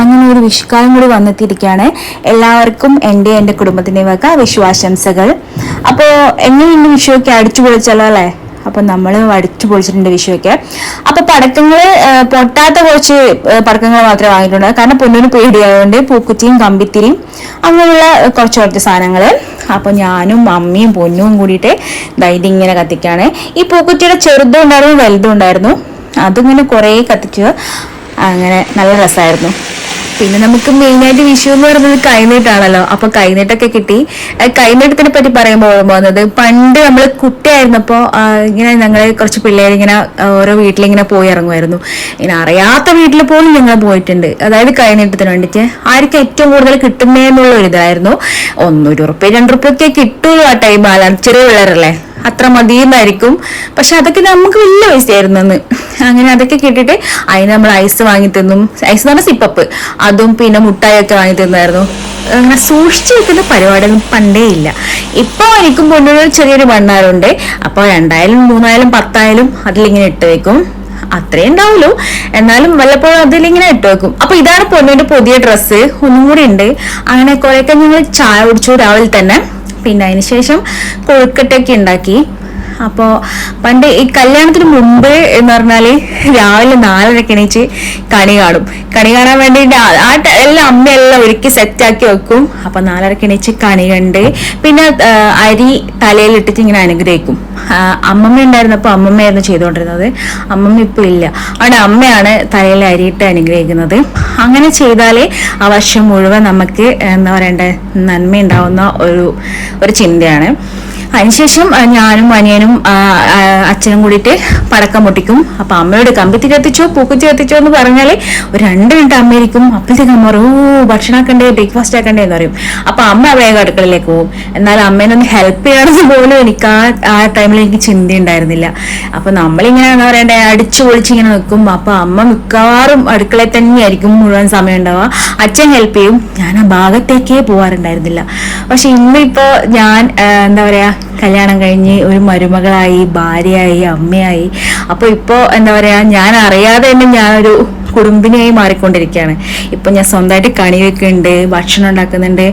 അങ്ങനെ ഒരു വിഷുക്കാലം കൂടി വന്നെത്തിയിരിക്കുകയാണ്. എല്ലാവർക്കും എന്റെ എന്റെ കുടുംബത്തിന്റെ വക വിഷുവാശംസകൾ. അപ്പോൾ എങ്ങനെയുണ്ട് വിഷുവൊക്കെ? അടിച്ചു പൊളിച്ചല്ലോ അല്ലേ? അപ്പൊ നമ്മൾ അടിച്ചു പൊളിച്ചിട്ടുണ്ട് വിഷുവൊക്കെ. അപ്പൊ പടക്കങ്ങൾ പൊട്ടാത്ത കുറച്ച് പടക്കങ്ങൾ മാത്രമേ വാങ്ങിയിട്ടുണ്ട് കാരണം പൊന്നിന് പേടിയായതുകൊണ്ട് പൂക്കുറ്റിയും കമ്പിത്തിരിയും അങ്ങനെയുള്ള കുറച്ച് കുറച്ച് സാധനങ്ങൾ അപ്പൊ ഞാനും അമ്മയും പൊന്നും കൂടിയിട്ട് ദൈര്യം ഇങ്ങനെ കത്തിക്കാണ്. ഈ പൂക്കുറ്റിയുടെ ചെറുതും ഉണ്ടായിരുന്നു വലുതും ഉണ്ടായിരുന്നു. അതിങ്ങനെ കുറേ കത്തിച്ചു. അങ്ങനെ നല്ല രസമായിരുന്നു പിന്നെ നമുക്ക് മെയിനായിട്ട് വിഷു എന്ന് പറയുന്നത് കൈനീട്ടാണല്ലോ. അപ്പൊ കൈനീട്ടൊക്കെ കിട്ടി. കൈനീട്ടത്തിനെ പറ്റി പറയുമ്പോൾ വന്നത് പണ്ട് നമ്മൾ കുട്ടിയായിരുന്നപ്പോ ഇങ്ങനെ ഞങ്ങൾ കുറച്ച് പിള്ളേർ ഇങ്ങനെ ഓരോ വീട്ടിലിങ്ങനെ പോയി ഇറങ്ങുമായിരുന്നു. ഇങ്ങനെ അറിയാത്ത വീട്ടിൽ പോലും ഞങ്ങൾ പോയിട്ടുണ്ട്. അതായത് കൈനീട്ടത്തിന് വേണ്ടിയിട്ട് ആർക്കും ഏറ്റവും കൂടുതൽ കിട്ടുന്നേ എന്നുള്ള ഒരു ഇതായിരുന്നു. ഒന്നൊരു ഉറുപ്പ്യ രണ്ടുറുപ്പ്യൊക്കെ കിട്ടുള്ളൂ ആ ടൈം ചെറിയ പിള്ളേരല്ലേ? അത്ര മതിയെന്നായിരിക്കും. പക്ഷെ അതൊക്കെ നമുക്ക് വലിയ പൈസയായിരുന്നു അന്ന് അങ്ങനെ അതൊക്കെ കിട്ടിയിട്ട് അതിന് നമ്മൾ ഐസ് വാങ്ങി തിന്നും. ഐസ് എന്ന് പറഞ്ഞാൽ സിപ്പപ്പ്. അതും പിന്നെ മുട്ടായൊക്കെ വാങ്ങി തന്നായിരുന്നു. അങ്ങനെ സൂക്ഷിച്ചു വെക്കുന്ന പരിപാടികൾ പണ്ടേ ഇല്ല. ഇപ്പോൾ എനിക്കും പൊന്നിന് ചെറിയൊരു വണ്ണാറുണ്ട് അപ്പോൾ രണ്ടായാലും മൂന്നായാലും പത്തായാലും അതിലിങ്ങനെ ഇട്ട് വെക്കും. അത്രേ ഉണ്ടാവുള്ളൂ. എന്നാലും വല്ലപ്പോഴും അതിലിങ്ങനെ ഇട്ട് വെക്കും. അപ്പൊ ഇതാണ് പൊന്നിന്റെ പുതിയ ഡ്രസ്സ്. ഒന്നും കൂടി ഉണ്ട്. അങ്ങനെ കുറെയൊക്കെ ഞങ്ങൾ ചായ കുടിച്ചു രാവിലെ തന്നെ. പിന്നെ അതിന് ശേഷം കൊഴുക്കട്ടയൊക്കെ ഉണ്ടാക്കി. അപ്പോൾ പണ്ട് ഈ കല്യാണത്തിന് മുമ്പ് എന്ന് പറഞ്ഞാൽ രാവിലെ നാലരക്ക് എണീച്ച് കണി കാണും. കണി കാണാൻ വേണ്ടിയിട്ട് ആ- എല്ലാം അമ്മയെല്ലാം ഒരുക്കി സെറ്റാക്കി വെക്കും. അപ്പം നാലരക്ക് എണീച്ച് കണി കണ്ട് പിന്നെ അരി തലയിലിട്ടിട്ട് ഇങ്ങനെ അനുഗ്രഹിക്കും. അമ്മമ്മ ഉണ്ടായിരുന്നപ്പോൾ അമ്മമ്മയായിരുന്നു ചെയ്തുകൊണ്ടിരുന്നത് അമ്മമ്മ ഇപ്പോൾ ഇല്ല. അവിടെ അമ്മയാണ് തലയിൽ അരിയിട്ട് അനുഗ്രഹിക്കുന്നത്. അങ്ങനെ ചെയ്താലേ ആ വർഷം മുഴുവൻ നമുക്ക് എന്താ പറയണ്ടേ നന്മ ഉണ്ടാവുന്ന ഒരു ഒരു ചിന്തയാണ്. അതിനുശേഷം ഞാനും അനിയനും അച്ഛനും കൂടിയിട്ട് പടക്കം പൊട്ടിക്കും. അപ്പൊ അമ്മയോട് കമ്പിത്തി കത്തിച്ചോ പൂക്കുത്തി കത്തിച്ചോ എന്ന് പറഞ്ഞാൽ ഒരു രണ്ട് മിനിറ്റ് അമ്മയിരിക്കും അപ്പോഴത്തേക്ക് അമ്മ പറയും ഓ ഭക്ഷണം ആക്കണ്ടേ ബ്രേക്ക്ഫാസ്റ്റ് ആക്കണ്ടേ എന്ന് പറയും. അപ്പൊ അമ്മ വേഗം അടുക്കളയിലേക്ക് പോകും. എന്നാൽ അമ്മേനൊന്ന് ഹെൽപ്പ് ചെയ്യണമെന്ന് പോലും എനിക്ക് ആ ആ ടൈമിൽ എനിക്ക് ചിന്ത ഉണ്ടായിരുന്നില്ല അപ്പൊ നമ്മളിങ്ങനെ എന്താ പറയണ്ടേ അടിച്ചു പൊളിച്ച് ഇങ്ങനെ നിൽക്കും. അപ്പൊ അമ്മ മിക്കവാറും അടുക്കളയിൽ തന്നെയായിരിക്കും മുഴുവൻ സമയം ഉണ്ടാവുക. അച്ഛൻ ഹെൽപ്പ് ചെയ്യും. ഞാൻ ആ ഭാഗത്തേക്കേ പോവാറുണ്ടായിരുന്നില്ല. പക്ഷെ ഇന്നിപ്പോ ഞാൻ എന്താ പറയാ കല്യാണം കഴിഞ്ഞ് ഒരു മരുമകളായി ഭാര്യയായി അമ്മയായി. അപ്പോൾ ഇപ്പോൾ എന്താ പറയാ ഞാൻ അറിയാതെ തന്നെ ഞാനൊരു കുടുംബിനിയായി മാറിക്കൊണ്ടിരിക്കുകയാണ്. ഇപ്പൊ ഞാൻ സ്വന്തമായിട്ട് കണി വെക്കുന്നുണ്ട് ഭക്ഷണം ഉണ്ടാക്കുന്നുണ്ട്.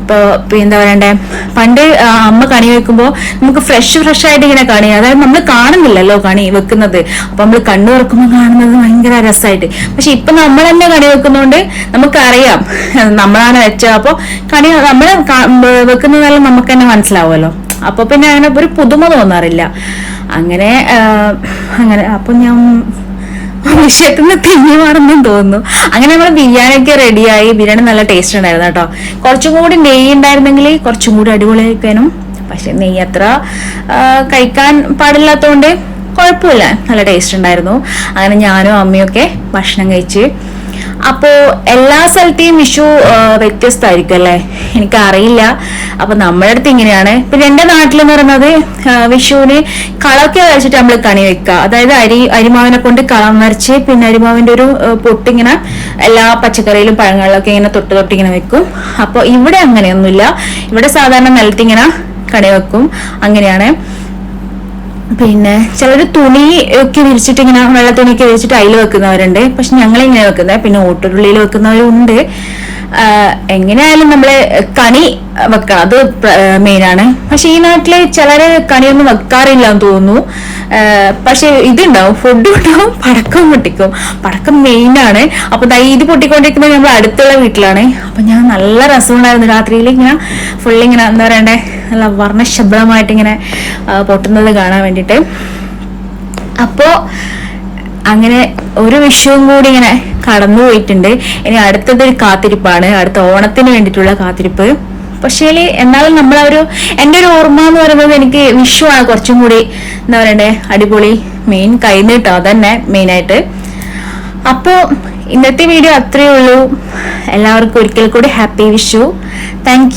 ഇപ്പോൾ എന്താ പറയണ്ടേ പണ്ട് അമ്മ കണി വെക്കുമ്പോൾ നമുക്ക് ഫ്രഷ് ഫ്രഷ് ആയിട്ട് ഇങ്ങനെ കണി അതായത് നമ്മൾ കാണുന്നില്ലല്ലോ കണി വെക്കുന്നത്. അപ്പൊ നമ്മൾ കണ്ണു തുറക്കുമ്പോൾ കാണുന്നത് ഭയങ്കര രസമായിട്ട് പക്ഷെ ഇപ്പൊ നമ്മൾ തന്നെ കണി വെക്കുന്നതുകൊണ്ട് നമുക്കറിയാം നമ്മളാണ് വെച്ചത്. അപ്പോൾ കണി നമ്മൾ വെക്കുന്നതെല്ലാം നമുക്ക് തന്നെ മനസ്സിലാവുമല്ലോ. അപ്പൊ പിന്നെ അങ്ങനെ ഒരു പുതുമ തോന്നാറില്ല. അങ്ങനെ അങ്ങനെ അപ്പൊ ഞാൻ വിഷയത്തിൽ നിന്ന് തിങ്ങി മാറുന്നു തോന്നുന്നു. അങ്ങനെ നമ്മൾ ബിരിയാണിയൊക്കെ റെഡിയായി ബിരിയാണി നല്ല ടേസ്റ്റ് ഉണ്ടായിരുന്നു കേട്ടോ. കുറച്ചും കൂടി നെയ്യ് ഉണ്ടായിരുന്നെങ്കിൽ കുറച്ചും കൂടി അടിപൊളിയായിക്കാനും. പക്ഷെ നെയ്യ് അത്ര കഴിക്കാൻ പാടില്ലാത്തതുകൊണ്ട് കുഴപ്പമില്ല നല്ല ടേസ്റ്റ് ഉണ്ടായിരുന്നു. അങ്ങനെ ഞാനും അമ്മയൊക്കെ ഭക്ഷണം കഴിച്ച് അപ്പോ എല്ലാ സ്ഥലത്തെയും വിഷു വ്യത്യസ്തമായിരിക്കും അല്ലേ? എനിക്കറിയില്ല. അപ്പൊ നമ്മുടെ അടുത്ത് ഇങ്ങനെയാണ്. പിന്നെ എന്റെ നാട്ടിൽ എന്ന് പറയുന്നത് വിഷുവിന് കളമൊക്കെ വരച്ചിട്ട് നമ്മൾ കണി വെക്കുക. അതായത് അരി അരിമാവിനെ കൊണ്ട് കളം വരച്ച് പിന്നെ അരിമാവിന്റെ ഒരു പൊട്ടിങ്ങനെ എല്ലാ പച്ചക്കറിയിലും പഴങ്ങളിലൊക്കെ ഇങ്ങനെ തൊട്ട് തൊട്ടിങ്ങനെ വെക്കും. അപ്പോൾ ഇവിടെ അങ്ങനെയൊന്നുമില്ല. ഇവിടെ സാധാരണ നിലത്തിങ്ങനെ കണി വെക്കും. അങ്ങനെയാണ്. പിന്നെ ചിലർ തുണി ഒക്കെ വിരിച്ചിട്ട് ഇങ്ങനെ വെള്ള തുണിയൊക്കെ വിരിച്ചിട്ട് അതിൽ വെക്കുന്നവരുണ്ട്. പക്ഷെ ഞങ്ങൾ ഇങ്ങനെ വെക്കുന്നത് പിന്നെ ഓട്ടുരുള്ളിയിൽ വെക്കുന്നവരുണ്ട് എങ്ങനെയായാലും നമ്മൾ കണി വെക്കണം. അത് മെയിനാണ്. പക്ഷെ ഈ നാട്ടിൽ ചിലര് കണിയൊന്നും വെക്കാറില്ല എന്ന് തോന്നുന്നു. പക്ഷെ ഇതുണ്ടാവും. ഫുഡ് ഉണ്ടാവും പടക്കം പൊട്ടിക്കും. പടക്കം മെയിനാണ്. അപ്പൊ ദാ ഇത് പൊട്ടിക്കൊണ്ടിരിക്കുന്നത് നമ്മൾ അടുത്തുള്ള വീട്ടിലാണ്. അപ്പൊ ഞാൻ നല്ല രസമുണ്ടായിരുന്നു രാത്രിയിൽ ഇങ്ങനെ ഫുള്ളിങ്ങനെ എന്താ പറയണ്ടേ? നല്ല വർണശബ്ദമായിട്ടിങ്ങനെ പൊട്ടുന്നത് കാണാൻ വേണ്ടിയിട്ട്. അപ്പോൾ അങ്ങനെ ഒരു വിഷുവും കൂടി ഇങ്ങനെ കടന്നു പോയിട്ടുണ്ട്. ഇനി അടുത്തത് കാത്തിരിപ്പാണ്. അടുത്ത ഓണത്തിന് വേണ്ടിയിട്ടുള്ള കാത്തിരിപ്പ്. പക്ഷേ എന്നാലും നമ്മളെ ഒരു എന്റെ ഒരു ഓർമ്മ എന്ന് പറയുന്നത് എനിക്ക് വിഷുവാണ് കുറച്ചും കൂടി എന്താ പറയണ്ടേ അടിപൊളി മെയിൻ കൈനീട്ടോ. അതന്നെ മെയിനായിട്ട് അപ്പോൾ ഇന്നത്തെ വീഡിയോ അത്രയേ ഉള്ളൂ. എല്ലാവർക്കും ഒരിക്കൽ കൂടി ഹാപ്പി വിഷു. താങ്ക്